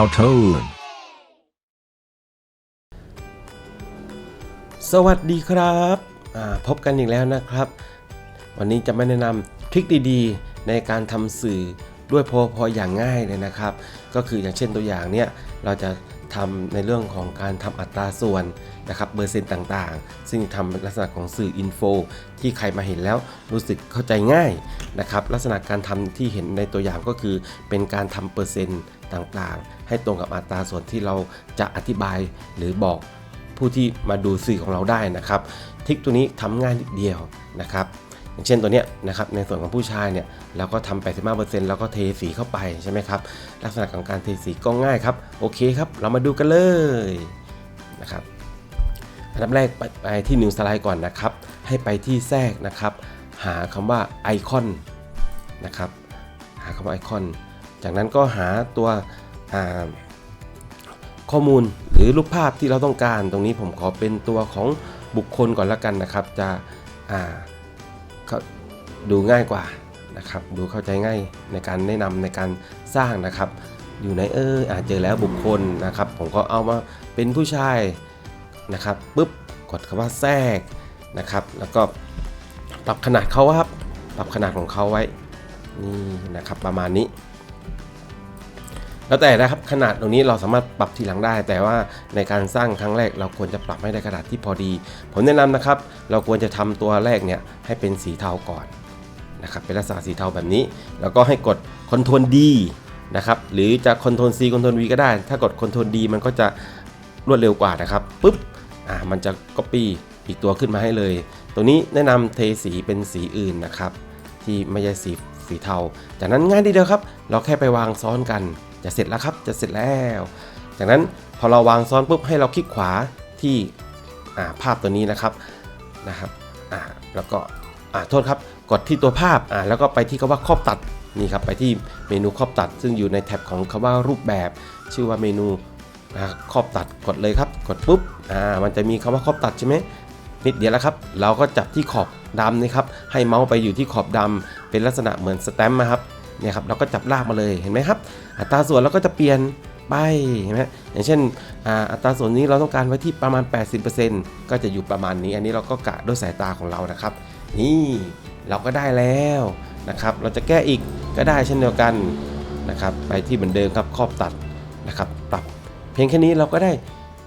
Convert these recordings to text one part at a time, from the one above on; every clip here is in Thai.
How to สวัสดีครับพบกันอีกแล้วนะครับ วันนี้จะมาแนะนำทริคดีๆ ในการทำสื่อด้วยพอพออย่างง่ายเลยนะครับ ก็คืออย่างเช่นตัวอย่างเนี้ยเราจะ ทำในเรื่องของการทำอัตราส่วนนะครับเปอร์เซ็นต์ต่างๆ ซึ่งทำลักษณะของสื่ออินโฟที่ใครมาเห็นแล้วรู้สึกเข้าใจง่ายนะครับลักษณะการทำที่เห็นในตัวอย่างก็คือ เป็นการทำเปอร์เซ็นต์ต่างๆ ให้ตรงกับอัตราส่วนที่เราจะอธิบายหรือบอกผู้ที่มาดูสื่อของเราได้นะครับทริคตัวนี้ทำง่ายนิดเดียวนะครับ อย่างเช่นตัวเนี้ยนะครับในส่วนของผู้ชายเนี่ยเราก็ทำ85%แล้วก็เทสีเข้าไปใช่ไหมครับลักษณะของการเทสีก็ง่ายครับโอเคครับ เรามาดูกันเลยนะครับอันดับแรกไปไปที่นิวสไลด์ก่อนนะครับ ให้ไปที่แทรกนะครับ หาคำว่าไอคอนนะครับ หาคำว่าไอคอน จากนั้นก็หาตัวข้อมูลหรือรูปภาพที่เราต้องการ ตรงนี้ผมขอเป็นตัวของบุคคลก่อนละกันนะครับ จะอ่า ดูง่ายกว่านะครับ ดูเข้าใจง่ายในการแนะนำในการสร้างนะครับ อยู่ในเอออาจเจอแล้วบุคคลนะครับ ผมก็เอามาเป็นผู้ชายนะครับปุ๊บกดคำว่าแทรกนะครับ แล้วก็ปรับขนาดเขาครับ ปรับขนาดของเขาไว้นี่นะครับประมาณนี้ แล้วแต่นะครับขนาดตรงนี้เราสามารถปรับทีหลังได้ แต่ว่าในการสร้างครั้งแรกเราควรจะปรับให้ได้ขนาดที่พอดี ผมแนะนำนะครับ เราควรจะทำตัวแรกเนี่ยให้เป็นสีเทาก่อนนะครับเป็นลักษณะสีเทาแบบนี้ แล้วก็ให้กด Ctrl D นะครับหรือจะ Ctrl C Ctrl V ก็ได้ ถ้ากด Ctrl D มันก็จะรวดเร็วกว่านะครับปุ๊บอ่ามันจะ Copy อีกตัวขึ้นมาให้เลย ตรงนี้แนะนำเทสีเป็นสีอื่นนะครับ ที่ไม่ใช่สีสีเทา จากนั้นง่ายดีเดียวครับ เราแค่ไปวางซ้อนกัน จะเสร็จแล้วครับจะเสร็จแล้ว จากนั้นพอเราวางซ้อนปุ๊บให้เราคลิกขวาที่ภาพตัวนี้นะครับนะครับอ่าแล้วก็อ่าโทษครับกดที่ตัวภาพอ่าแล้วก็ไปที่คำว่าครอบตัดนี่ครับไปที่เมนูครอบตัด ซึ่งอยู่ในแท็บของคำว่ารูปแบบ ชื่อว่าเมนูครอบตัดกดเลยครับ กดปุ๊บอ่ามันจะมีคำว่าครอบตัดใช่ไหมนิดเดียวแล้วครับ เราก็จับที่ขอบดำนี่ครับ ให้เมาส์ไปอยู่ที่ขอบดำเป็นลักษณะเหมือนสแตมป์นะครับ เนี่ยครับเราก็จับลากมาเลยเห็นไหมครับ อัตราส่วนเราก็จะเปลี่ยนไปเห็นไหมอย่างเช่นอัตราส่วนนี้เราต้องการไว้ที่ประมาณ 80%ก็จะอยู่ประมาณนี้ อันนี้เราก็กะด้วยสายตาของเรานะครับ นี่เราก็ได้แล้วนะครับ เราจะแก้อีกก็ได้เช่นเดียวกันนะครับ ไปที่เหมือนเดิมครับครอบตัดนะครับปรับเพียงแค่นี้เราก็ได้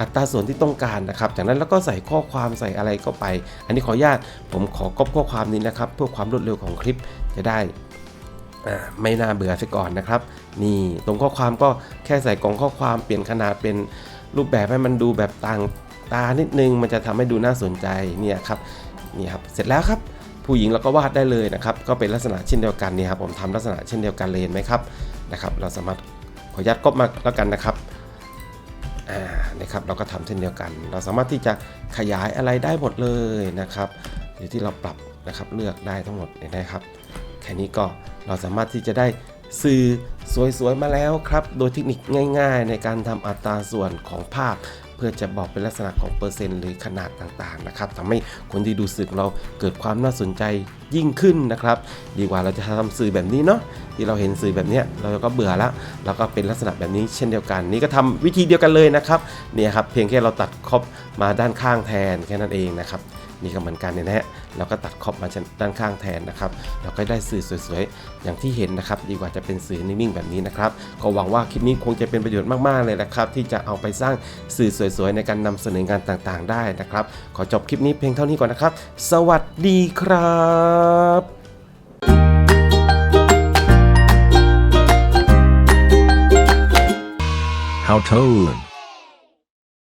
อัตราส่วนที่ต้องการนะครับ จากนั้นเราก็ใส่ข้อความใส่อะไรเข้าไป อันนี้ขออนุญาตผมขอก๊อปข้อความนี้นะครับ เพื่อความรวดเร็วของคลิปจะได้ ไม่น่าเบื่อซะก่อนนะครับ นี่ตรงข้อความก็แค่ใส่กล่องข้อความเปลี่ยนขนาดเป็นรูปแบบให้มันดูแบบต่างตานิดนึง มันจะทำให้ดูน่าสนใจเนี่ยครับนี่ครับเสร็จแล้วครับ ผู้หญิงเราก็วาดได้เลยนะครับ ก็เป็นลักษณะเช่นเดียวกันนี่ครับผมทำลักษณะเช่นเดียวกันเลยไหมครับนะครับ เราสามารถขออนุญาตก๊อปมาแล้วกันนะครับอ่านะครับเราก็ทำเช่นเดียวกัน เราสามารถที่จะขยายอะไรได้หมดเลยนะครับหรือที่เราปรับนะครับเลือกได้ทั้งหมดนี่ยนะครับ แค่นี้ก็เราสามารถที่จะได้สื่อสวยๆมาแล้วครับ โดยเทคนิคง่าย ๆ ในการทำอัตราส่วนของภาพ เพื่อจะบอกเป็นลักษณะของเปอร์เซ็นต์หรือขนาดต่างๆนะครับทำให้คนที่ดูสื่อเราเกิดความน่าสนใจยิ่งขึ้นนะครับ ดีกว่าเราจะทำสื่อแบบนี้เนาะที่เราเห็นสื่อแบบเนี้ยเราก็เบื่อแล้วเราก็เป็นลักษณะแบบนี้เช่นเดียวกัน นี่ก็ทำวิธีเดียวกันเลยนะครับเนี่ยครับเพียงแค่เราตัดครอบมาด้านข้างแทนแค่นั้นเองนะครับ นี่ก็เหมือนกันเนี่ยนะฮะเราก็ตัดขอบมาด้านข้างแทนนะครับเราก็ได้สื่อสวยๆ อย่างที่เห็นนะครับ ดีกว่าจะเป็นสื่อนิ่งๆแบบนี้นะครับ ก็หวังว่าคลิปนี้คงจะเป็นประโยชน์มากๆเลยนะครับ ที่จะเอาไปสร้างสื่อสวยๆ ในการนำเสนองานต่างๆ ได้นะครับ ขอจบคลิปนี้เพียงเท่านี้ก่อนนะครับ สวัสดีครับ How to